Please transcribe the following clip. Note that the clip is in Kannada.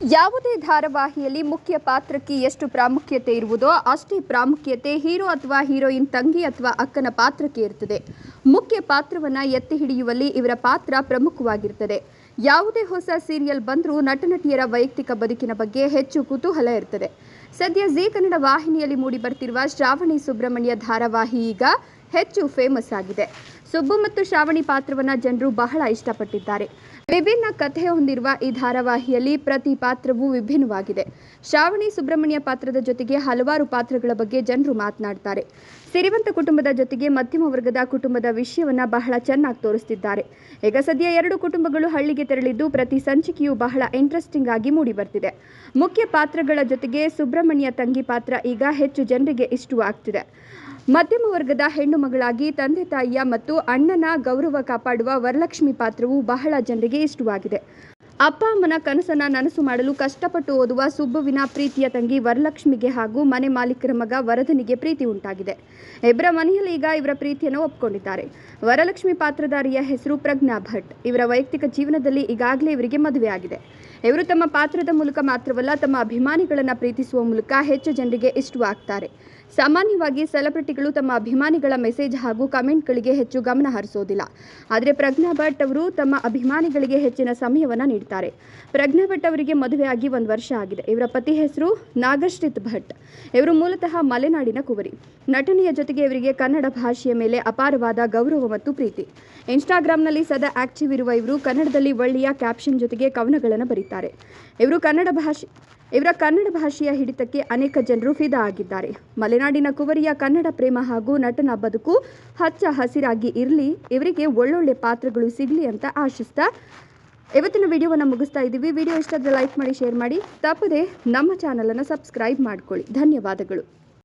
ಯಾವುದೇ ಧಾರಾವಾಹಿಯಲ್ಲಿ ಮುಖ್ಯ ಪಾತ್ರಕ್ಕೆ ಎಷ್ಟು ಪ್ರಾಮುಖ್ಯತೆ ಇರುವುದೋ ಅಷ್ಟೇ ಪ್ರಾಮುಖ್ಯತೆ ಹೀರೋ ಅಥವಾ ಹೀರೋಯಿನ್ ತಂಗಿ ಅಥವಾ ಅಕ್ಕನ ಪಾತ್ರಕ್ಕೆ ಇರುತ್ತದೆ. ಮುಖ್ಯ ಪಾತ್ರವನ್ನ ಎತ್ತಿ ಹಿಡಿಯುವಲ್ಲಿ ಇವರ ಪಾತ್ರ ಪ್ರಮುಖವಾಗಿರುತ್ತದೆ. ಯಾವುದೇ ಹೊಸ ಸೀರಿಯಲ್ ಬಂದರೂ ನಟನಟಿಯರ ವೈಯಕ್ತಿಕ ಬದುಕಿನ ಬಗ್ಗೆ ಹೆಚ್ಚು ಕುತೂಹಲ ಇರ್ತದೆ ಸದ್ಯ ಜೀ ಕನ್ನಡ ವಾಹಿನಿಯಲ್ಲಿ ಮೂಡಿ ಬರ್ತಿರುವ ಶ್ರಾವಣಿ ಸುಬ್ರಹ್ಮಣ್ಯ ಧಾರಾವಾಹಿ ಈಗ ಹೆಚ್ಚು ಫೇಮಸ್ ಆಗಿದೆ. ಸುಬ್ಬು ಮತ್ತು ಶ್ರಾವಣಿ ಪಾತ್ರವನ್ನ ಜನರು ಬಹಳ ಇಷ್ಟಪಟ್ಟಿದ್ದಾರೆ. ವಿಭಿನ್ನ ಕಥೆ ಹೊಂದಿರುವ ಈ ಧಾರಾವಾಹಿಯಲ್ಲಿ ಪ್ರತಿ ಪಾತ್ರವೂ ವಿಭಿನ್ನವಾಗಿದೆ. ಶ್ರಾವಣಿ ಸುಬ್ರಹ್ಮಣ್ಯ ಪಾತ್ರದ ಜೊತೆಗೆ ಹಲವಾರು ಪಾತ್ರಗಳ ಬಗ್ಗೆ ಜನರು ಮಾತನಾಡ್ತಾರೆ. ಸಿರಿವಂತ ಕುಟುಂಬದ ಜೊತೆಗೆ ಮಧ್ಯಮ ವರ್ಗದ ಕುಟುಂಬದ ವಿಷಯವನ್ನ ಬಹಳ ಚೆನ್ನಾಗಿ ತೋರಿಸ್ತಿದ್ದಾರೆ. ಈಗ ಸದ್ಯ ಎರಡು ಕುಟುಂಬಗಳು ಹಳ್ಳಿಗೆ ತೆರಳಿದ್ದು ಪ್ರತಿ ಸಂಚಿಕೆಯು ಬಹಳ ಇಂಟ್ರೆಸ್ಟಿಂಗ್ ಆಗಿ ಮೂಡಿಬರ್ತಿದೆ ಮುಖ್ಯ ಪಾತ್ರಗಳ ಜೊತೆಗೆ ಸುಬ್ರಹ್ಮಣ್ಯ ತಂಗಿ ಪಾತ್ರ ಈಗ ಹೆಚ್ಚು ಜನರಿಗೆ ಇಷ್ಟವಾಗ್ತಿದೆ. ಮಧ್ಯಮ ವರ್ಗದ ಹೆಣ್ಣು ಮಗಳಾಗಿ ತಂದೆ ತಾಯಿಯ ಮತ್ತು ಅಣ್ಣನ ಗೌರವ ಕಾಪಾಡುವ ವರಲಕ್ಷ್ಮಿ ಪಾತ್ರವು ಬಹಳ ಜನರಿಗೆ ಇಷ್ಟವಾಗಿದೆ. ಅಪ್ಪ, ಅಮ್ಮನ ಕನಸನ್ನ ನನಸು ಮಾಡಲು ಕಷ್ಟಪಟ್ಟು ಓದುವ ಸುಬ್ಬುವಿನ ಪ್ರೀತಿಯ ತಂಗಿ ವರಲಕ್ಷ್ಮಿಗೆ ಹಾಗೂ ಮನೆ ಮಾಲೀಕರ ಮಗ ವರದನಿಗೆ ಪ್ರೀತಿ ಉಂಟಾಗಿದೆ. ಇಬ್ಬರ ಮನೆಯಲ್ಲಿ ಈಗ ಇವರ ಪ್ರೀತಿಯನ್ನು ಒಪ್ಪಿಕೊಂಡಿದ್ದಾರೆ ವರಲಕ್ಷ್ಮಿ ಪಾತ್ರಧಾರಿಯ ಹೆಸರು ಪ್ರಜ್ಞಾ ಭಟ್. ಇವರ ವೈಯಕ್ತಿಕ ಜೀವನದಲ್ಲಿ ಈಗಾಗಲೇ ಇವರಿಗೆ ಮದುವೆಯಾಗಿದೆ ಇವರು ತಮ್ಮ ಪಾತ್ರದ ಮೂಲಕ ಮಾತ್ರವಲ್ಲ, ತಮ್ಮ ಅಭಿಮಾನಿಗಳನ್ನು ಪ್ರೀತಿಸುವ ಮೂಲಕ ಹೆಚ್ಚು ಜನರಿಗೆ ಇಷ್ಟವಾಗ್ತಾರೆ. ಸಾಮಾನ್ಯವಾಗಿ ಸೆಲೆಬ್ರಿಟಿಗಳು ತಮ್ಮ ಅಭಿಮಾನಿಗಳ ಮೆಸೇಜ್ ಹಾಗೂ ಕಮೆಂಟ್ಗಳಿಗೆ ಹೆಚ್ಚು ಗಮನ ಹರಿಸೋದಿಲ್ಲ. ಆದರೆ ಪ್ರಜ್ಞಾ ಭಟ್ ಅವರು ತಮ್ಮ ಅಭಿಮಾನಿಗಳಿಗೆ ಹೆಚ್ಚಿನ ಸಮಯವನ್ನು ನೀಡ್ತಾರೆ. ಪ್ರಜ್ಞಾ ಭಟ್ ಅವರಿಗೆ ಮದುವೆಯಾಗಿ ಒಂದು ವರ್ಷ ಆಗಿದೆ. ಇವರ ಪತಿ ಹೆಸರು ನಾಗಶ್ರಿತ್ ಭಟ್. ಇವರು ಮೂಲತಃ ಮಲೆನಾಡಿನ ಕುವರಿ. ನಟನೆಯ ಜೊತೆಗೆ ಇವರಿಗೆ ಕನ್ನಡ ಭಾಷೆಯ ಮೇಲೆ ಅಪಾರವಾದ ಗೌರವ ಮತ್ತು ಪ್ರೀತಿ. ಇನ್ಸ್ಟಾಗ್ರಾಂನಲ್ಲಿ ಸದಾ ಆಕ್ಟಿವ್ ಇರುವ ಇವರು ಕನ್ನಡದಲ್ಲಿ ಒಳ್ಳೆಯ ಕ್ಯಾಪ್ಷನ್ ಜೊತೆಗೆ ಕವನಗಳನ್ನು ಬರೀತಾರೆ. ಇವರು ಕನ್ನಡ ಭಾಷೆ ಇವರ ಕನ್ನಡ ಭಾಷೆಯ ಹಿಡಿತಕ್ಕೆ ಅನೇಕ ಜನರು ಫಿದಾ ಆಗಿದ್ದಾರೆ ಮಲೆನಾಡಿನ ಕುವರಿಯ ಕನ್ನಡ ಪ್ರೇಮ ಹಾಗೂ ನಟನ ಬದುಕು ಹಚ್ಚ ಹಸಿರಾಗಿ ಇರಲಿ, ಇವರಿಗೆ ಒಳ್ಳೊಳ್ಳೆ ಪಾತ್ರಗಳು ಸಿಗಲಿ ಅಂತ ಆಶಿಸ್ತಾ ಇವತ್ತಿನ ವಿಡಿಯೋವನ್ನು ಮುಗಿಸ್ತಾ ಇದ್ದೀವಿ. ವಿಡಿಯೋ ಇಷ್ಟಾದರೆ ಲೈಕ್ ಮಾಡಿ, ಶೇರ್ ಮಾಡಿ. ತಪ್ಪದೆ ನಮ್ಮ ಚಾನಲನ್ನು ಸಬ್ಸ್ಕ್ರೈಬ್ ಮಾಡ್ಕೊಳ್ಳಿ. ಧನ್ಯವಾದಗಳು.